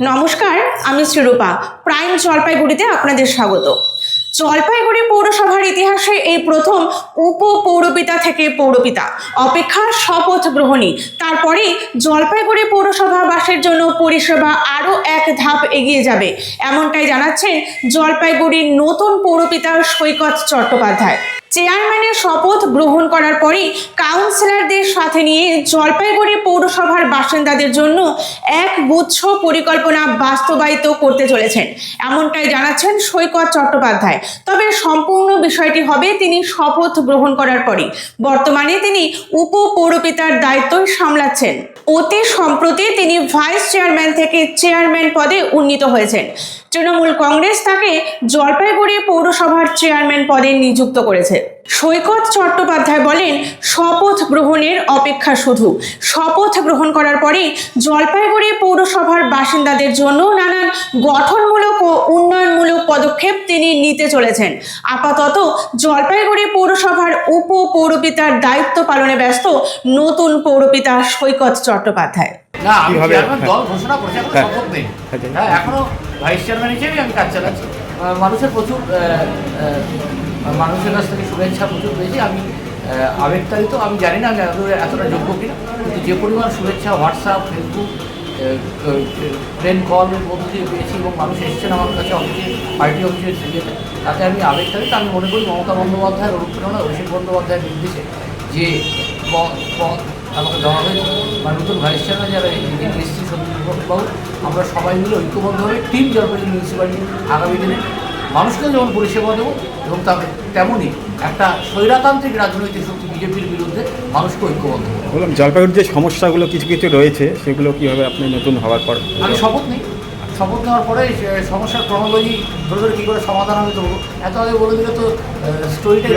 নমস্কার, আমি শ্রীরূপা। প্রাইম জলপাইগুড়িতে আপনাদের স্বাগত। জলপাইগুড়ি পৌরসভার ইতিহাসে এই প্রথম উপ পৌরপিতা থেকে পৌরপিতা। অপেক্ষার শপথ গ্রহণী তারপরেই জলপাইগুড়ি পৌরসভাবাসীর জন্য পরিষেবা আরও এক ধাপ এগিয়ে যাবে। এমনটাই জানাচ্ছেন জলপাইগুড়ির নতুন পৌরপিতা সৈকত চট্টোপাধ্যায়। চেয়ারম্যানের শপথ গ্রহণ করার পরেই কাউন্সিলরদের সাথে নিয়ে জলপাইগুড়ি পৌরসভার বাসিন্দাদের জন্য এক গুচ্ছ পরিকল্পনা বাস্তবায়িত করতে চলেছেন। এমনটাই জানাচ্ছেন সৈকত চট্টোপাধ্যায়। তবে সম্পূর্ণ বিষয়টি হবে তিনি শপথ গ্রহণ করার পরই। বর্তমানে তিনি উপ পৌরপিতার দায়িত্বই সামলাচ্ছেন। অতি সম্প্রতি তিনি ভাইস চেয়ারম্যান থেকে চেয়ারম্যান পদে উন্নীত হয়েছেন। তৃণমূল কংগ্রেস তাকে জলপাইগুড়ি পৌরসভার চেয়ারম্যান পদে নিযুক্ত করেছে। সৈকত চট্টোপাধ্যায় বলেন, শপথ গ্রহণের অপেক্ষা শুধু। শপথ গ্রহণ করার পরেই জলপাইগুড়ি পৌরসভার বাসিন্দাদের জন্য নানান গঠনমূলক ও পদক্ষেপ তিনি নিতে চলেছেন আপাতত জলপাইগুড়ি পৌরসভার উপ পৌরপিতার দায়িত্ব পালনে ব্যস্ত নতুন পৌরপিতা সৈকত চট্টোপাধ্যায় না আমি কীভাবে? চেয়ারম্যান। দল ঘোষণা করছে এখনও। শপথ নেই। হ্যাঁ এখনও ভাইস চেয়ারম্যান হিসেবেই আমি কাজ চালাচ্ছি মানুষের প্রচুর আহ, আহ, মানুষের কাছ থেকে শুভেচ্ছা প্রচুর পেয়েছি আমি আহ, আবেগতাড়িত আমি জানি না আমি এতটা যোগ্য কিনা কিন্তু যে পরিমাণ শুভেচ্ছা হোয়াটসঅ্যাপ ফেসবুক ট্রেন কলের মধ্য দিয়ে পেয়েছি এবং মানুষ এসেছেন আমার কাছে, অফিসে, পার্টি অফিসে যেতে তাতে আমি আবেগতাড়িত আমি মনে করি মমতা বন্দ্যোপাধ্যায়ের অনুপ্রেরণা, অভিষেক বন্দ্যোপাধ্যায়ের নির্দেশে যে আমাকে দেওয়া হয়েছে। বা নতুন ভাইস চেয়ারম্যান যারা এসছি সত্যবাবু আমরা সবাই মিলে ঐক্যবদ্ধভাবে টিম জলপাইগুড়ি মিউনিসিপ্যালিটি আগামী দিনে মানুষকে যেমন পরিষেবা দেবো এবং তার তেমনই একটা স্বৈরাতান্ত্রিক রাজনৈতিক শক্তি বিজেপির বিরুদ্ধে মানুষকে ঐক্যবদ্ধ বললাম জলপাইগুড়ির যে সমস্যাগুলো কিছু কিছু রয়েছে সেগুলো কীভাবে আপনি নতুন হওয়ার পর? আমি শপথ নিই। শপথ নেওয়ার পরে সমস্যার ক্রমোলজি ধরে ধরে কী করে সমাধান হবে তো এত আগে বলে দিলে তো স্টোরিটাই